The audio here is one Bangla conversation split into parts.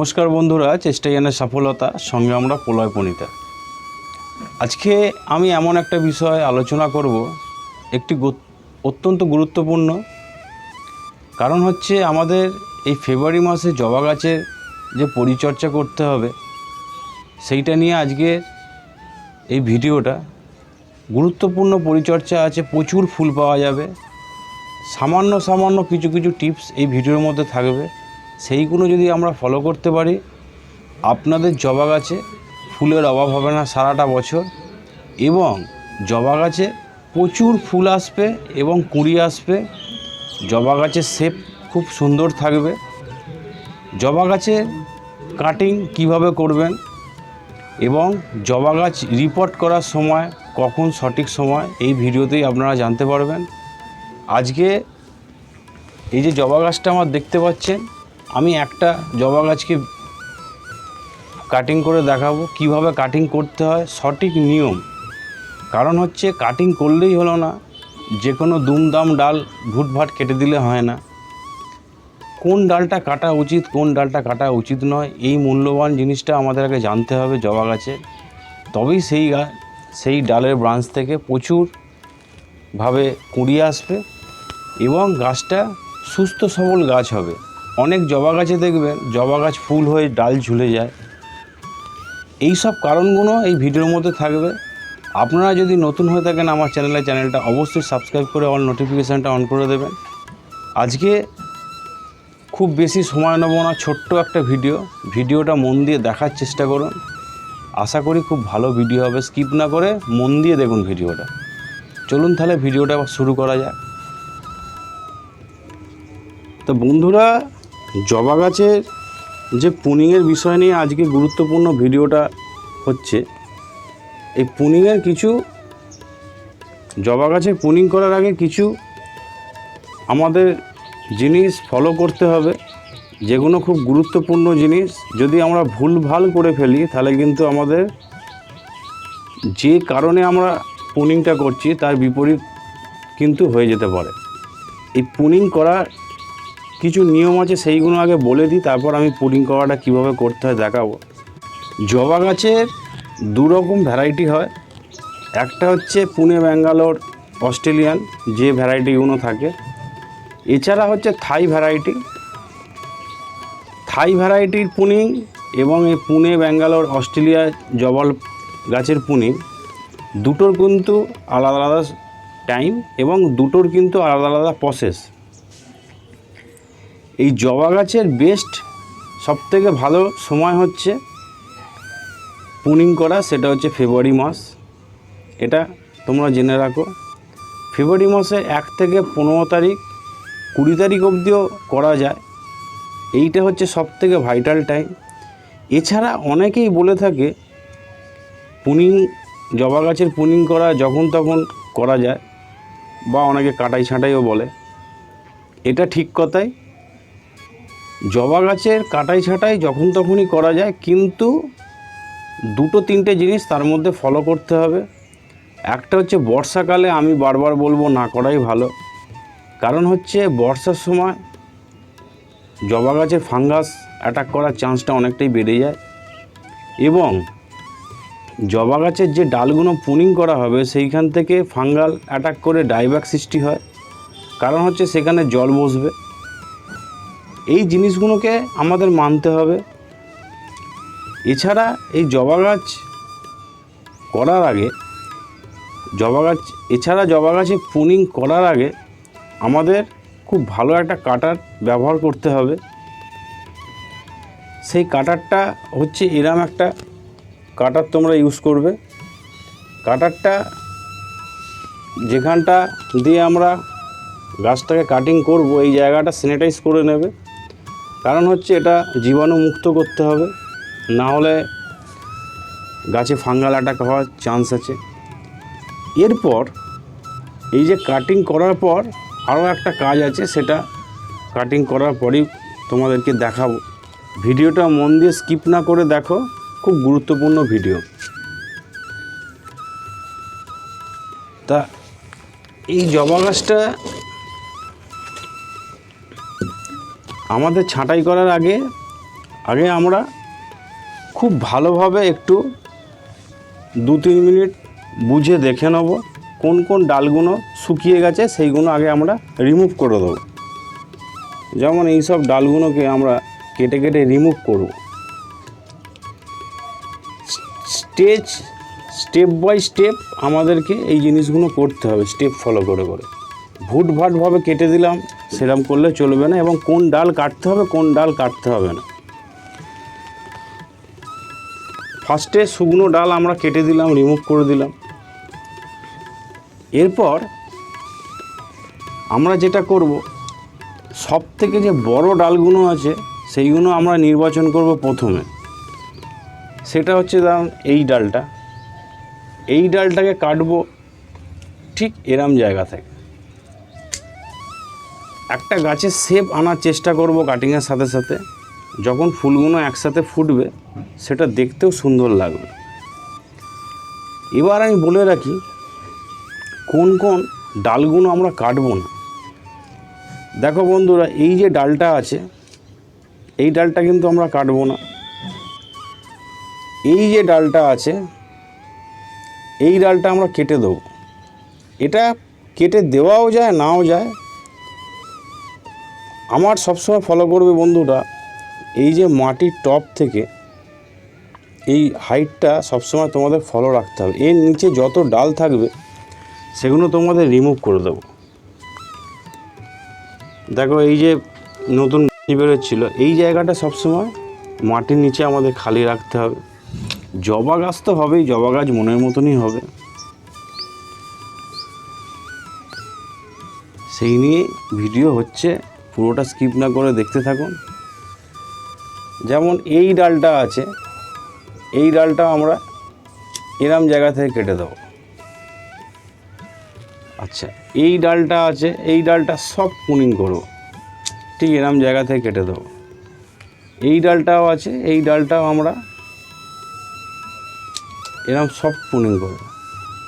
নমস্কার বন্ধুরা চেষ্টাই জানে সফলতা, সঙ্গে আমরা প্রলয় পণিতা আজকে আমি এমন একটা বিষয় আলোচনা করব, একটি অত্যন্ত গুরুত্বপূর্ণ। কারণ হচ্ছে আমাদের এই ফেব্রুয়ারি মাসে জবা গাছের যে পরিচর্যা করতে হবে, সেইটা নিয়ে আজকে এই ভিডিওটা। গুরুত্বপূর্ণ পরিচর্যা আছে, প্রচুর ফুল পাওয়া যাবে। সামান্য সামান্য কিছু কিছু টিপস এই ভিডিওর মধ্যে থাকবে। সেইগুলো যদি আমরা ফলো করতে পারি, আপনাদের জবা গাছে ফুলের অভাব হবে না সারাটা বছর এবং জবা গাছে প্রচুর ফুল আসবে এবং কুঁড়ি আসবে। জবা গাছের শেপ খুব সুন্দর থাকবে। জবা গাছের কাটিং কীভাবে করবেন এবং জবা গাছ রিপোর্ট করার সময় কখন সঠিক সময় এই ভিডিওতেই আপনারা জানতে পারবেন। আজকে এই যে জবা গাছটা আমার দেখতে পাচ্ছেন আমি একটা জবা গাছকে কাটিং করে দেখাবো, কীভাবে কাটিং করতে হয়, সঠিক নিয়ম। কারণ হচ্ছে কাটিং করলেই হলো না যে কোনো দুমদাম ডাল ভুটভাট কেটে দিলে হয় না। কোন ডালটা কাটা উচিত, কোন ডালটা কাটা উচিত নয়, এই মূল্যবান জিনিসটা আমাদের আগে জানতে হবে জবা গাছের তবেই সেই সেই ডালের ব্রাঞ্চ থেকে প্রচুরভাবে কুড়ি আসবে এবং গাছটা সুস্থ সবল গাছ হবে। অনেক জবা গাছে দেখবেন জবা গাছ ফুল হয়ে ডাল ঝুলে যায়। এই সব কারণগুলো এই ভিডিওর মধ্যে থাকবে। আপনারা যদি নতুন হয়ে থাকেন আমার চ্যানেলে, চ্যানেলটা অবশ্যই সাবস্ক্রাইব করে অল নোটিফিকেশানটা অন করে দেবেন। আজকে খুব বেশি সময় নেব না, ছোট্ট একটা ভিডিও। ভিডিওটা মন দিয়ে দেখার চেষ্টা করুন। আশা করি খুব ভালো ভিডিও হবে। স্কিপ না করে মন দিয়ে দেখুন ভিডিওটা। চলুন তাহলে ভিডিওটা শুরু করা যাক। তো বন্ধুরা জবা গাছের যে পুনিংয়ের বিষয় নিয়ে আজকে গুরুত্বপূর্ণ ভিডিওটা হচ্ছে, এই পুনিংয়ের কিছু জবা গাছে পুনিং করার আগে কিছু আমাদের জিনিস ফলো করতে হবে, যেগুলো খুব গুরুত্বপূর্ণ জিনিস। যদি আমরা ভুল ভালো করে ফেলি, তাহলে কিন্তু আমাদের যে কারণে আমরা পুনিংটা করছি, তার বিপরীত কিন্তু হয়ে যেতে পারে। এই পুনিং করার কিছু নিয়ম আছে, সেইগুলো আগে বলে দিই, তারপর আমি পুডিং করাটা কীভাবে করতে হয় দেখাবো। জবা গাছের দু রকম ভ্যারাইটি হয়। একটা হচ্ছে পুনে, ব্যাঙ্গালোর, অস্ট্রেলিয়ান, যে ভ্যারাইটিগুলো থাকে। এছাড়া হচ্ছে থাই ভ্যারাইটি থাই ভ্যারাইটির পুনিং এবং এই পুনে, ব্যাঙ্গালোর, অস্ট্রেলিয়া জবল গাছের পুনিং দুটোর কিন্তু আলাদা আলাদা টাইম এবং দুটোর কিন্তু আলাদা আলাদা প্রসেস এই জবা গাছের বেস্ট সবথেকে ভালো সময় হচ্ছে পুনিং করা, সেটা হচ্ছে ফেব্রুয়ারি মাস। এটা তোমরা জেনে রাখো। ফেব্রুয়ারি মাসে এক থেকে পনেরো তারিখ, কুড়ি তারিখ অবধিও করা যায়। এইটা হচ্ছে সবথেকে ভাইটাল টাইম এছাড়া অনেকেই বলে থাকে পুনিং জবা গাছের পুনিং করা যখন তখন করা যায়, বা অনেকে কাটাই ছাঁটাইও বলে। এটা ঠিক কথাই। জবা গাছের কাটাই ছাঁটাই যখন তখনই করা যায়, কিন্তু দুটো তিনটে জিনিস তার মধ্যে ফলো করতে হবে। একটা হচ্ছে বর্ষাকালে আমি বারবার বলব না করাই ভালো। কারণ হচ্ছে বর্ষার সময় জবা গাছের ফাঙ্গাস অ্যাটাক করার চান্সটা অনেকটাই বেড়ে যায়। এবং জবা গাছের যে ডালগুলো পুনিং করা হবে, সেইখান থেকে ফাঙ্গাল অ্যাটাক করে ডাইব্যাক সৃষ্টি হয়। কারণ হচ্ছে সেখানে জল বসবে। এই জিনিসগুলোকে আমাদের মানতে হবে। এছাড়া এই জবা গাছ করার আগে, জবা গাছ, এছাড়া জবা গাছে পুনিং করার আগে আমাদের খুব ভালো একটা কাটার ব্যবহার করতে হবে। সেই কাটারটা হচ্ছে এরম একটা কাটার তোমরা ইউজ করবে। কাটারটা যেখানটা দিয়ে আমরা গাছটাকে কাটিং করব, এই জায়গাটা স্যানিটাইজ করে নেবে। কারণ হচ্ছে এটা জীবাণু মুক্ত করতে হবে। না হলে গাছে ফাঙ্গাল অ্যাটাক হওয়ার চান্স আছে। এরপর এই যে কাটিং করার পর আরও একটা কাজ আছে, সেটা কাটিং করার পরই তোমাদেরকে দেখাবো। ভিডিওটা মন দিয়ে স্কিপ না করে দেখো, খুব গুরুত্বপূর্ণ ভিডিও। তা এই জবা গাছটা আমাদের ছাঁটাই করার আগে আগে আমরা খুব ভালোভাবে একটু দু তিন মিনিট বুঝে দেখে নেব কোন কোন ডালগুলো শুকিয়ে গেছে, সেইগুলো আগে আমরা রিমুভ করে দেবো। যেমন এই সব ডালগুলোকে আমরা কেটে কেটে রিমুভ করব। স্টেজ স্টেপ বাই স্টেপ আমাদেরকে এই জিনিসগুলো করতে হবে স্টেপ ফলো করে করে। ভুট ভাটভাবে কেটে দিলাম সেরকম করলে চলবে না এবং কোন ডাল কাটতে হবে, কোন ডাল কাটতে হবে না। ফার্স্টে শুকনো ডাল আমরা কেটে দিলাম রিমুভ করে দিলাম। এরপর আমরা যেটা করব সব থেকে যে বড় ডালগুলো আছে, সেইগুলো আমরা নির্বাচন করব প্রথমে। সেটা হচ্ছে দাম এই ডালটা। এই ডালটাকে কাটবো ঠিক এরম জায়গা থেকে। একটা গাছের শেপ আনার চেষ্টা করব কাটিংয়ের সাথে সাথে। যখন ফুলগুলো একসাথে ফুটবে, সেটা দেখতেও সুন্দর লাগবে। এবার আমি বলে রাখি, কোন কোন ডালগুলো আমরা কাটবো না। দেখো বন্ধুরা, এই যে ডালটা আছে, এই ডালটা কিন্তু আমরা কাটবো না। এই যে ডালটা আছে, এই ডালটা আমরা কেটে দেবো। এটা কেটে দেওয়াও যায়, নাও যায় আমার সবসময় ফলো করবে বন্ধুরা, এই যে মাটির টপ থেকে এই হাইটটা সবসময় তোমাদের ফলো রাখতে হবে। এর নিচে যত ডাল থাকবে, সেগুলো তোমাদের রিমুভ করে দেবো। দেখো এই যে নতুন বেরোচ্ছিলো, এই জায়গাটা সবসময় মাটির নিচে আমাদের খালি রাখতে হবে। জবা গাছ তো হবেই, জবা গাছ মনের মতনই হবে। সেই নিয়ে ভিডিও হচ্ছে পুরোটা স্কিপ না করে দেখতে থাকুন। যেমন এই ডালটা আছে, এই ডালটা আমরা এরম জায়গা থেকে কেটে দেবো। আচ্ছা এই ডালটা আছে, এই ডালটা সব পুনিং করব। ঠিক এরম জায়গা থেকে কেটে দেবো। এই ডালটাও আছে, এই ডালটাও আমরা এরম সব পুনিং করব।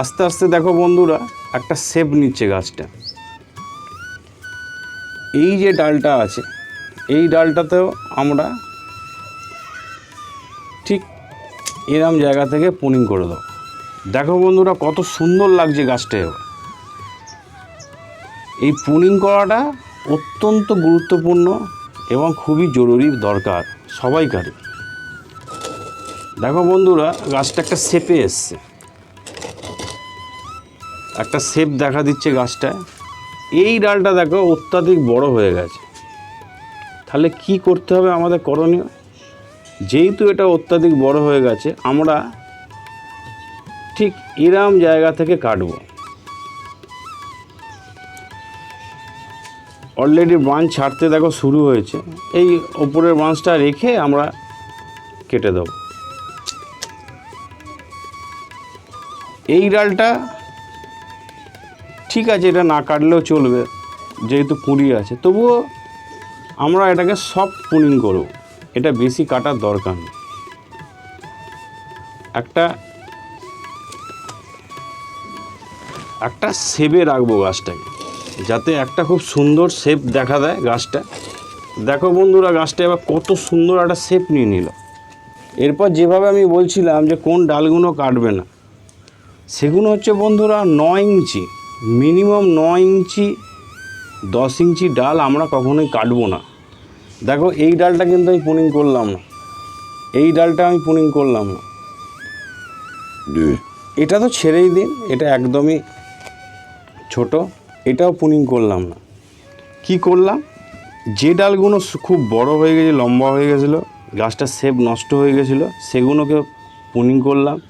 আস্তে আস্তে দেখো বন্ধুরা, একটা শেপ নিচ্ছে গাছটা। এই যে ডালটা আছে, এই ডালটাতেও আমরা ঠিক এরম জায়গা থেকে পুনিং করে দেবো। দেখো বন্ধুরা, কত সুন্দর লাগছে গাছটা এবার। এই পুনিং করাটা অত্যন্ত গুরুত্বপূর্ণ এবং খুবই জরুরি দরকার সবাইকারই। দেখো বন্ধুরা, গাছটা একটা শেপে এসছে। একটা শেপ দেখা দিচ্ছে গাছটায়। এই ডালটা দেখো অত্যাধিক বড় হয়ে গেছে। তাহলে কি করতে হবে আমাদের করণীয়? যেহেতু এটা অত্যাধিক বড় হয়ে গেছে, আমরা ঠিক এরাম জায়গা থেকে কাটবো। অলরেডি ব্রাঞ্চ ছাড়তে দেখো শুরু হয়েছে। এই ওপরের ব্রাঞ্চটা রেখে আমরা কেটে দেবো। এই ডালটা ঠিক আছে, এটা না কাটলেও চলবে, যেহেতু কুড়ি আছে। তবুও আমরা এটাকে সফট পুনিং করব। এটা বেশি কাটার দরকার নেই। একটা একটা সেবে রাখব গাছটাকে, যাতে একটা খুব সুন্দর শেপ দেখা দেয় গাছটা। দেখো বন্ধুরা, গাছটা এবার কত সুন্দর একটা শেপ নিয়ে নিল। এরপর যেভাবে আমি বলছিলাম যে কোন ডালগুলো কাটবে না, সেগুলো হচ্ছে বন্ধুরা নয় ইঞ্চি। মিনিমাম ন ইঞ্চি দশ ইঞ্চি ডাল আমরা কখনোই কাটবো না। দেখো এই ডালটা কিন্তু আমি পুনিং করলাম না। এই ডালটা আমি পুনিং করলাম না। এটা তো ছেড়েই দিন এটা একদমই ছোট এটাও পুনিং করলাম না। কি করলাম? যে ডালগুলো খুব বড় হয়ে গেছে লম্বা হয়ে গেছিল গাছটার শেপ নষ্ট হয়ে গেছিল সেগুলোকে পুনিং করলাম।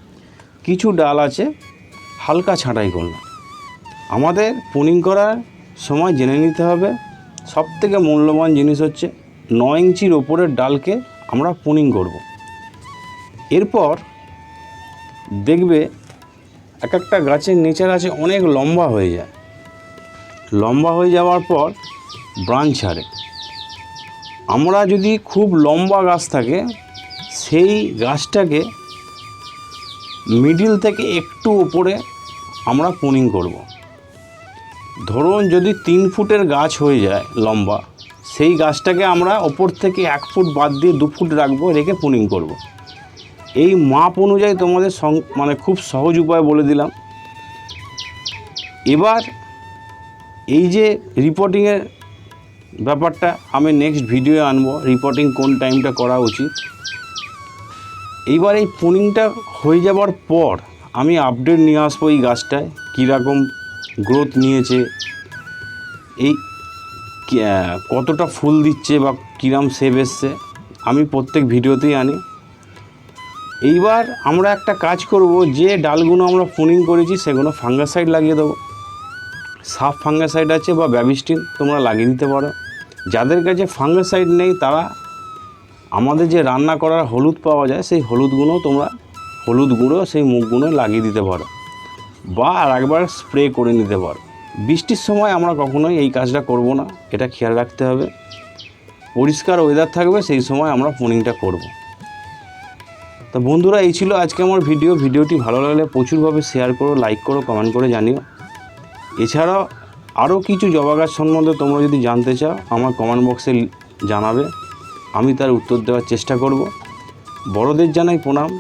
কিছু ডাল আছে হালকা ছাঁটাই করলাম। আমাদের পুনিং করার সময় জেনে নিতে হবে সব থেকে মূল্যবান জিনিস হচ্ছে ন ইঞ্চির ওপরের ডালকে আমরা পুনিং করব। এরপর দেখবে এক একটা গাছের নেচার আছে অনেক লম্বা হয়ে যায় লম্বা হয়ে যাওয়ার পর ব্রাঞ্চ ছাড়ে আমরা যদি খুব লম্বা গাছ থাকে, সেই গাছটাকে মিডিল থেকে একটু উপরে আমরা পুনিং করব। ধরুন যদি তিন ফুটের গাছ হয়ে যায় লম্বা, সেই গাছটাকে আমরা ওপর থেকে এক ফুট বাদ দিয়ে দু ফুট রাখব, রেখে পুনিং করব। এই মাপ অনুযায়ী তোমাদের সং মানে খুব সহজ উপায় বলে দিলাম এবার এই যে রিপোর্টিংয়ের ব্যাপারটা আমি নেক্সট ভিডিও আনব রিপোর্টিং কোন টাইমটা করা উচিত এইবার এই পুনিংটা হয়ে যাবার পর আমি আপডেট নিয়ে আসব এই গাছটায়, কীরকম গ্রোথ নিয়েছে, এই কতটা ফুল দিচ্ছে বা কিরাম সেভ এসছে, আমি প্রত্যেক ভিডিওতেই আনি। এইবার আমরা একটা কাজ করব, যে ডালগুলো আমরা পুনিং করেছি সেগুলো ফাঙ্গাসাইড লাগিয়ে দেবো। সাফ ফাঙ্গাসাইড আছে বা ব্যাবিস্টিন তোমরা লাগিয়ে দিতে পারো। যাদের কাছে ফাঙ্গাসাইড নেই, তারা আমাদের যে রান্না করার হলুদ পাওয়া যায়, সেই হলুদগুলো তোমরা, হলুদ গুঁড়ো, সেই মুখগুলো লাগিয়ে দিতে পারো। বা আর একবার স্প্রে করে নিতে পারো। বৃষ্টির সময় আমরা কখনোই এই কাজটা করব না, এটা খেয়াল রাখতে হবে। পরিষ্কার ওয়েদার থাকবে, সেই সময় আমরা পুনিংটা করব। তো বন্ধুরা, এই ছিল আজকে আমার ভিডিও ভিডিওটি ভালো লাগলে প্রচুরভাবে শেয়ার করো লাইক করো কমেন্ট করে জানিও। এছাড়াও আরও কিছু জবা গাছ সম্বন্ধে তোমরা যদি জানতে চাও, আমার কমেন্ট বক্সে জানাবে। আমি তার উত্তর দেওয়ার চেষ্টা করব। বড়দের জানাই প্রণাম,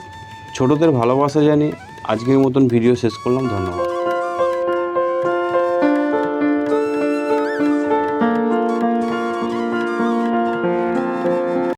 ছোটদের ভালোবাসা জানিয়ে আজকের মতন ভিডিও শেষ করলাম ধন্যবাদ।